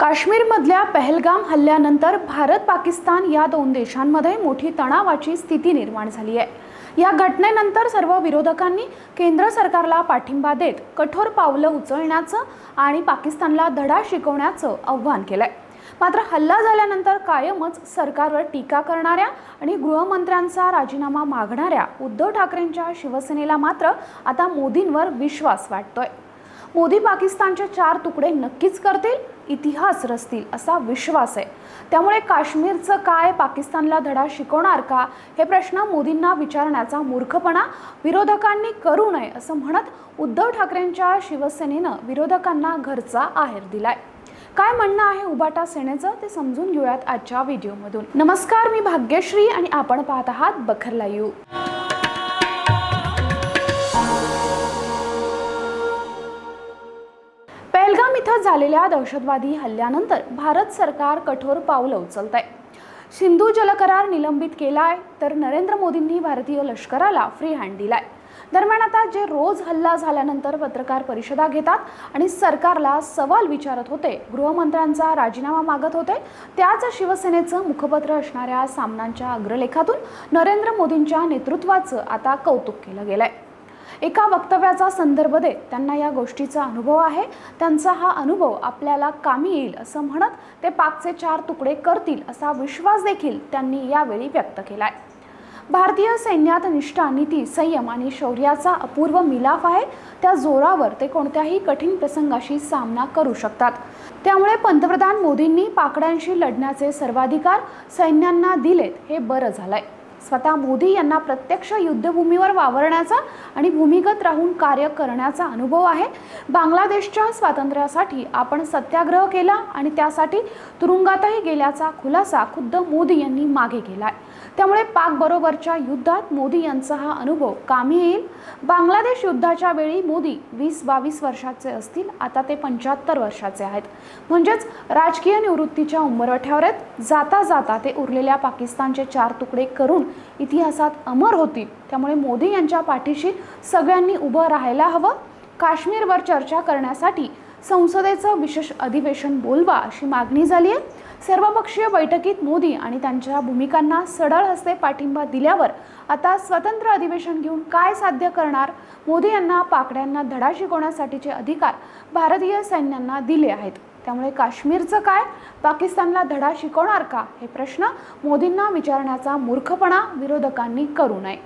काश्मीरमधल्या पहलगाम हल्ल्यानंतर भारत पाकिस्तान या दोन देशांमध्ये मोठी तणावाची स्थिती निर्माण झाली आहे. या घटनेनंतर सर्व विरोधकांनी केंद्र सरकारला पाठिंबा देत कठोर पावलं उचलण्याचं आणि पाकिस्तानला धडा शिकवण्याचं आव्हान केलंय. मात्र हल्ला झाल्यानंतर कायमच सरकारवर टीका करणाऱ्या आणि गृहमंत्र्यांचा राजीनामा मागणाऱ्या उद्धव ठाकरेंच्या शिवसेनेला मात्र आता मोदींवर विश्वास वाटतोय. मोदी पाकिस्तानचे चार तुकडे नक्कीच करतील इतिहास रचतील असा विश्वास आहे. त्यामुळे काश्मीरचं काय पाकिस्तानला धडा शिकवणार का हे प्रश्न मोदींना विचारण्याचा मूर्खपणा विरोधकांनी करू नये असं म्हणत उद्धव ठाकरेंच्या शिवसेनेनं विरोधकांना घरचा आहेर दिलाय. काय म्हणणं आहे उबाटा सेनेचं ते समजून घेऊयात आजच्या व्हिडिओमधून. नमस्कार मी भाग्यश्री आणि आपण पाहत आहात बखरला यू इथं झालेल्या दहशतवादी हल्ल्यानंतर भारत सरकार कठोर पावलं उचलत आहे सिंधू जलकरार निलंबित केलाय तर नरेंद्र मोदींनी भारतीय लष्कराला फ्री हँड दिलाय. दरम्यान आता जे रोज हल्ला झाल्यानंतर पत्रकार परिषदा घेतात आणि सरकारला सवाल विचारत होते गृहमंत्र्यांचा राजीनामा मागत होते त्याच शिवसेनेचं मुखपत्र असणाऱ्या सामनांच्या अग्रलेखातून नरेंद्र मोदींच्या नेतृत्वाचं आता कौतुक केलं गेलं आहे एका वक्तव्याचा संदर्भ देत त्यांना या गोष्टीचा अनुभव आहे. त्यांचा हा अनुभव आपल्याला कामी येईल असं म्हणत ते पाकचे चार तुकडे करतील असा विश्वास देखील त्यांनी यावेळी व्यक्त केला आहे भारतीय सैन्यात निष्ठा नीती संयम आणि शौर्याचा अपूर्व मिलाफ आहे. त्या जोरावर ते कोणत्याही कठीण प्रसंगाशी सामना करू शकतात. त्यामुळे पंतप्रधान मोदींनी पाकड्यांशी लढण्याचे सर्वाधिकार सैन्यांना दिलेत हे बरं झालंय. स्वतः मोदी यांना प्रत्यक्ष युद्धभूमीवर वावरण्याचा आणि भूमिगत राहून कार्य करण्याचा अनुभव आहे. बांगलादेशच्या स्वातंत्र्यासाठी आपण सत्याग्रह केला आणि त्यासाठी तुरुंगातही गेल्याचा खुलासा खुद्द मोदी यांनी मागे केलाय. त्यामुळे पाकबरोबरच्या युद्धात मोदी यांचा हा अनुभव कामी येईल. बांगलादेश युद्धाच्या वेळी मोदी वीस बावीस वर्षाचे असतील आता ते पंच्याहत्तर वर्षाचे आहेत. म्हणजेच राजकीय निवृत्तीच्या उंबरठ्यावर आहेत. जाता जाता ते उरलेल्या पाकिस्तानचे चार तुकडे करून इतिहासात अमर होतील त्यामुळे मोदी यांच्या पाठीशी सगळ्यांनी उभं राहायला हवं. काश्मीरवर चर्चा करण्यासाठी संसदेचं विशेष अधिवेशन बोलवा अशी मागणी झाली आहे सर्वपक्षीय बैठकीत मोदी आणि त्यांच्या भूमिकांना सडळ हस्ते पाठिंबा दिल्यावर आता स्वतंत्र अधिवेशन घेऊन काय साध्य करणार? मोदी यांना पाकड्यांना धडा शिकवण्यासाठीचे अधिकार भारतीय सैन्यांना दिले आहेत. त्यामुळे काश्मीरचं काय? पाकिस्तानला धडा शिकवणार का? हे प्रश्न मोदींना विचारण्याचा मूर्खपणा विरोधकांनी करू नये.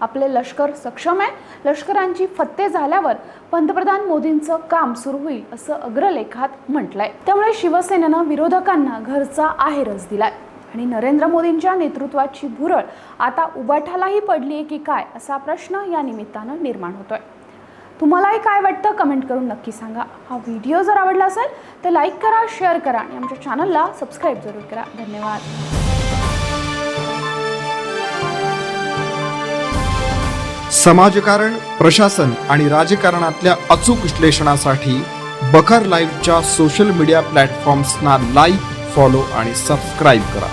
आपले लष्कर सक्षम आहे. लष्करांची फत्ते झाल्यावर पंतप्रधान मोदींचं काम सुरू होईल असं अग्रलेखात म्हटलंय. त्यामुळे शिवसेनेनं विरोधकांना घरचा आहेरच दिलाय. आणि नरेंद्र मोदींच्या नेतृत्वाची भुरळ आता उबाठालाही पडली आहे की काय असा प्रश्न या निमित्तानं निर्माण होतोय. तुम्हालाही काय वाटतं कमेंट करून नक्की सांगा. हा व्हिडिओ जर आवडला असेल तर लाईक करा शेअर करा आणि आमच्या चॅनलला सबस्क्राईब जरूर करा. धन्यवाद. समाजकारण प्रशासन आणि राजकारणातल्या अचूक विश्लेषणासाठी बखर लाईव्हच्या सोशल मीडिया प्लॅटफॉर्म्सना लाईक फॉलो आणि सबस्क्राईब करा.